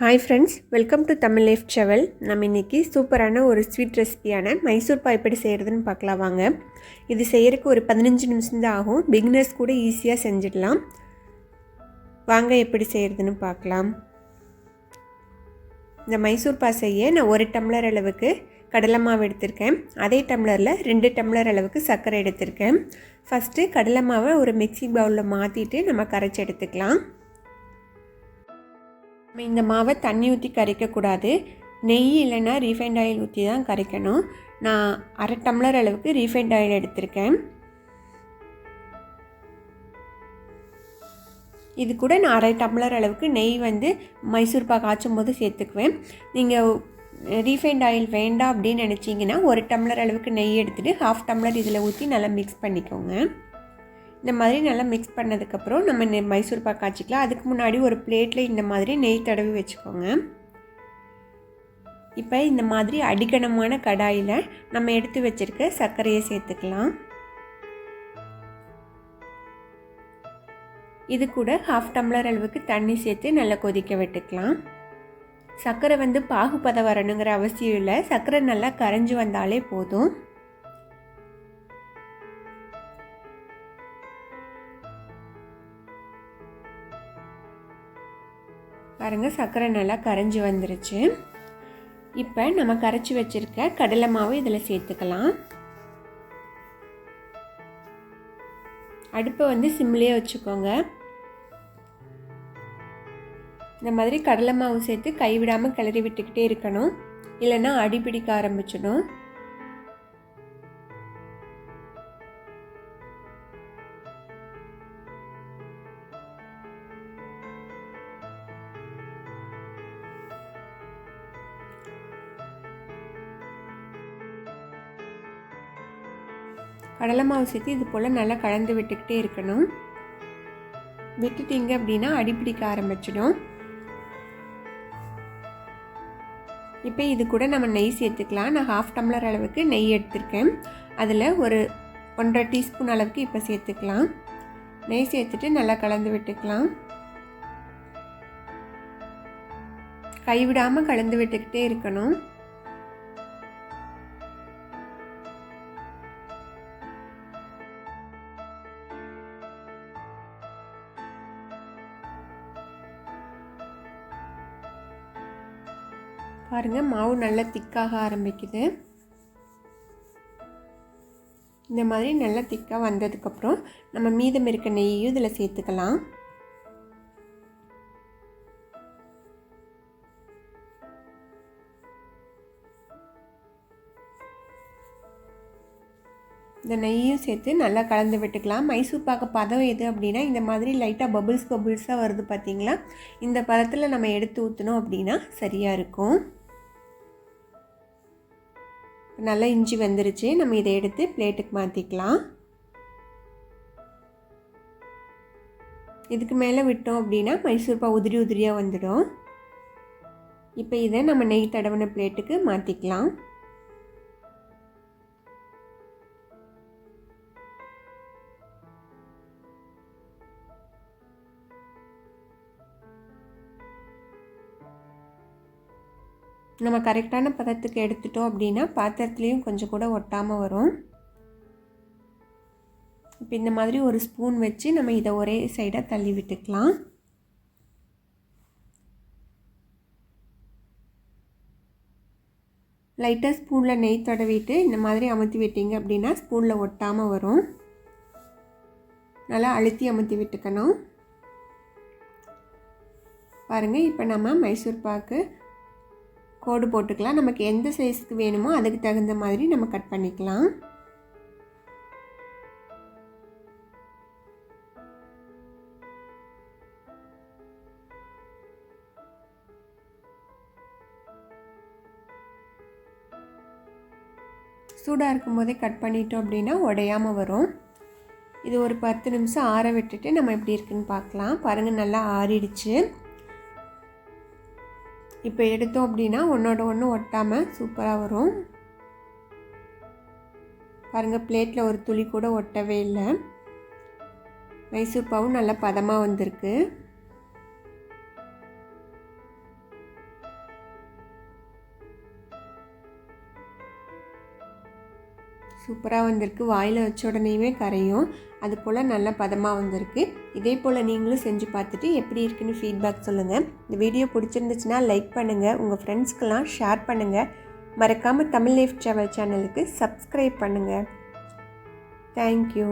Hi friends welcome to Tamil life travel நம்ம இன்றைக்கி சூப்பரான ஒரு ஸ்வீட் ரெசிபியான மைசூர் பா எப்படி செய்கிறதுன்னு பார்க்கலாம் வாங்க. இது செய்கிறதுக்கு ஒரு பதினஞ்சு நிமிஷம் தான் ஆகும். பிகினர்ஸ் கூட ஈஸியாக செஞ்சிடலாம். வாங்க எப்படி செய்கிறதுன்னு பார்க்கலாம். இந்த மைசூர் பா செய்ய நான் ஒரு டம்ளர் அளவுக்கு கடலை மாவு எடுத்திருக்கேன். அதே டம்ளரில் ரெண்டு டம்ளர் அளவுக்கு சர்க்கரை எடுத்திருக்கேன். ஃபஸ்ட்டு கடலை மாவை ஒரு மிக்சி பவுலில் மாற்றிட்டு நம்ம கரைச்சி எடுத்துக்கலாம். நம்ம இந்த மாவை தண்ணி ஊற்றி கரைக்கக்கூடாது நெய் இல்லைன்னா ரீஃபைண்ட் ஆயில் ஊற்றி தான் கரைக்கணும். நான் அரை டம்ளர் அளவுக்கு ரீஃபைண்ட் ஆயில் எடுத்திருக்கேன். இது கூட நான் அரை டம்ளர் அளவுக்கு நெய் வந்து மைசூர் பாக் காய்ச்சும் போது சேர்த்துக்குவேன். நீங்கள் ரீஃபைண்ட் ஆயில் வேண்டாம் அப்படின்னு நினச்சிங்கன்னா ஒரு டம்ளர் அளவுக்கு நெய் எடுத்துகிட்டு ஹாஃப் டம்ளர் இதில் ஊற்றி நல்லா மிக்ஸ் பண்ணிக்கோங்க. இந்த மாதிரி நல்லா மிக்ஸ் பண்ணதுக்கப்புறம் நம்ம நெ மைசூர் பாக் காய்ச்சிக்கலாம். அதுக்கு முன்னாடி ஒரு பிளேட்டில் இந்த மாதிரி நெய் தடவி வச்சுக்கோங்க. இப்போ இந்த மாதிரி அடிக்கணமான கடாயில் நம்ம எடுத்து வச்சுருக்க சர்க்கரையை சேர்த்துக்கலாம். இது கூட ஹாஃப் டம்ளர் அளவுக்கு தண்ணி சேர்த்து நல்லா கொதிக்க விட்டுக்கலாம். சர்க்கரை வந்து பாகுபதம் வரணுங்கிற அவசியம் இல்லை. சர்க்கரை நல்லா கரைஞ்சி வந்தாலே போதும். பாருங்கள் சர்க்கரை நல்லா கரைஞ்சி வந்துருச்சு. இப்போ நம்ம கரைச்சி வச்சுருக்க கடலை மாவு இதில் சேர்த்துக்கலாம். அடுப்பை வந்து சிம்லேயே வச்சுக்கோங்க. இந்த மாதிரி கடலை மாவு சேர்த்து கைவிடாமல் கிளறி விட்டுக்கிட்டே இருக்கணும். இல்லைன்னா அடிப்பிடிக்க ஆரம்பிச்சிடும். கடலை மாவு சேர்த்து இது போல் நல்லா கலந்து விட்டுக்கிட்டே இருக்கணும். விட்டுட்டீங்க அப்படின்னா அடிப்பிடிக்க ஆரம்பிச்சிடும். இப்போ இது கூட நம்ம நெய் சேர்த்துக்கலாம். நான் ஹாஃப் டம்ளர் அளவுக்கு நெய் எடுத்திருக்கேன். அதில் ஒரு ஒன்றரை டீஸ்பூன் அளவுக்கு இப்போ சேர்த்துக்கலாம். நெய் சேர்த்துட்டு நல்லா கலந்து விட்டுக்கலாம். கைவிடாமல் கலந்து விட்டுக்கிட்டே இருக்கணும். பாருங்கள் மாவு நல்லா திக்காக ஆரம்பிக்குது. இந்த மாதிரி நல்லா திக்காக வந்ததுக்கப்புறம் நம்ம மீதம் இருக்க நெய்யும் இதில் சேர்த்துக்கலாம். இந்த நெய்யும் சேர்த்து நல்லா கலந்து விட்டுக்கலாம். மைசூர் பாக்கு பதம் எது அப்படின்னா இந்த மாதிரி லைட்டாக பபுள்ஸ் பபுள்ஸாக வருது பார்த்திங்களா இந்த பதத்தில் நம்ம எடுத்து ஊற்றினோம் அப்படின்னா சரியாக இருக்கும். நல்லா இஞ்சி வந்துருச்சு. நம்ம இதை எடுத்து பிளேட்டுக்கு மாற்றிக்கலாம் இதுக்கு மேலே விட்டோம் அப்படின்னா மைசூர்பா உதிரி உதிரியாக வந்துடும். இப்போ இதை நம்ம நெய் தடவின பிளேட்டுக்கு மாற்றிக்கலாம் நம்ம கரெக்டான பதத்துக்கு எடுத்துட்டோம் அப்படின்னா பாத்திரத்துலேயும் கொஞ்சம் கூட ஒட்டாமல் வரும். இப்போ இந்த மாதிரி ஒரு ஸ்பூன் வச்சு நம்ம இதை ஒரே சைடாக தள்ளி விட்டுக்கலாம். லைட்டாக ஸ்பூனில் நெய் தடவிட்டு இந்த மாதிரி அமுத்தி விட்டீங்க அப்படின்னா ஸ்பூனில் ஒட்டாமல் வரும். நல்லா அழுத்தி அமுத்தி விட்டுக்கணும். பாருங்கள் இப்போ நம்ம மைசூர் பாக்கு கோடு போட்டுக்கலாம். நமக்கு எந்த சைஸ்க்கு வேணுமோ அதுக்கு தகுந்த மாதிரி நம்ம கட் பண்ணிக்கலாம். சூடாக இருக்கும் போதே கட் பண்ணிட்டோம் அப்படின்னா உடையாமல் வரும். இது ஒரு பத்து நிமிஷம் ஆற விட்டுட்டு நம்ம எப்படி இருக்குன்னு பார்க்கலாம். பாருங்கள் நல்லா ஆறிடுச்சு. இப்போ எடுத்தோம் அப்படின்னா ஒன்றோட ஒன்று ஒட்டாமல் சூப்பராக வரும். பாருங்கள் பிளேட்டில் ஒரு துளி கூட ஒட்டவே இல்லை. மைசூர் பாவும் நல்லா பதமாக வந்திருக்கு. சூப்பராக வந்திருக்கு. வாயில் வச்ச உடனேயுமே கரையும். அது போல் நல்ல பதமாக வந்திருக்கு. இதே போல் நீங்களும் செஞ்சு பார்த்துட்டு எப்படி இருக்குன்னு ஃபீட்பேக் சொல்லுங்கள் இந்த வீடியோ பிடிச்சிருந்துச்சுன்னா லைக் பண்ணுங்கள் உங்கள் ஃப்ரெண்ட்ஸ்க்கெல்லாம் ஷேர் பண்ணுங்கள் மறக்காமல் தமிழ் லைஃப் ட்ராவல் சேனலுக்கு சப்ஸ்கிரைப் பண்ணுங்கள் தேங்க்யூ